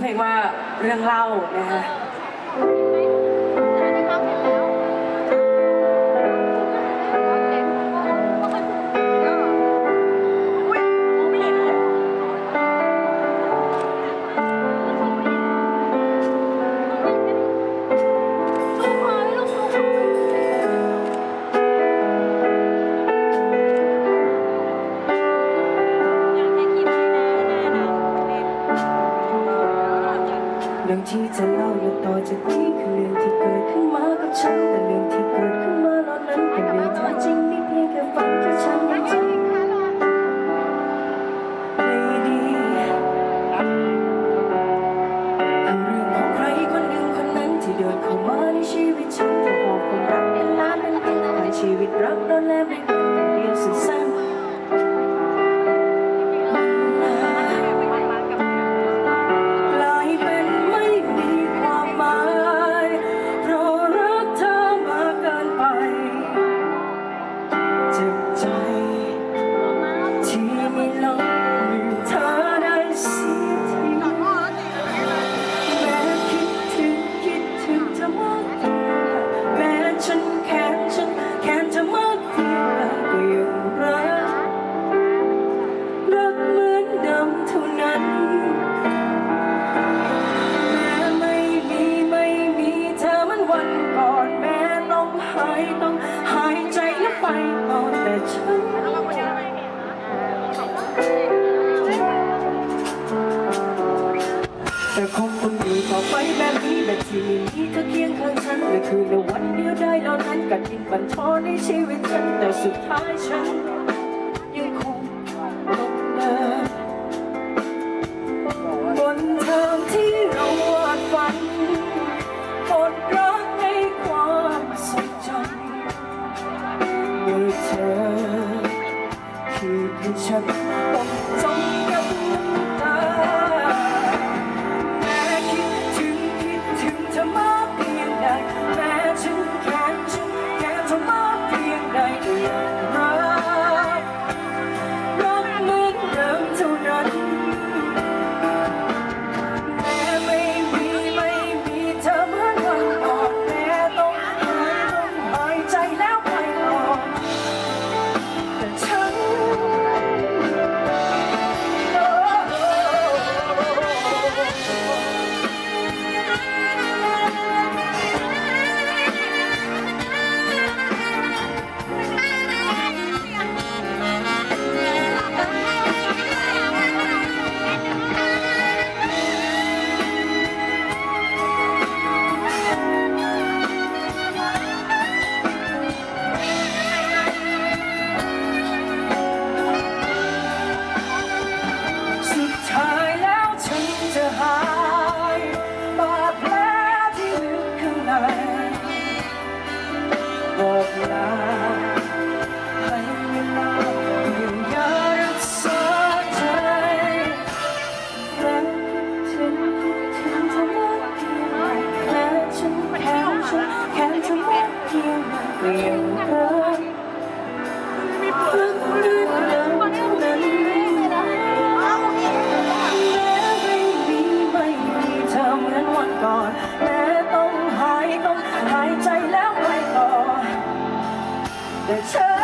เพลงว่าเรื่องเล่านะคะ รื่องที่จะเล่าและต่อจากนี้คือเรื่องที่เกิดขึ้นมากับฉันแต่เรื่องที่เกิดขึ้นมาตอนนั้นเป็นเรื่องแท้จริงมีเพียงแค่ฝันที่ฉันยังจำไม่ดีคือเรื่องของใครคนหนึ่งคนนั้นที่เดินเข้ามาในชีวิตฉันแต่บอกความรักเป็นล้านนั้นเป็นแต่ชีวิตรักเราแลไม่เหมือนกันเดียวสั้นๆก หายใจแล้วไปต่อแต่ฉันแต่คงต้องอยู่ต่อไปแบบนี้แบบที่ม่มีเธอเคียงข้างฉันและคือในวันเดียวได้เหล่านั้นกัดกินบันทอนในชีวิตฉันแต่สุดท้ายฉัน They tell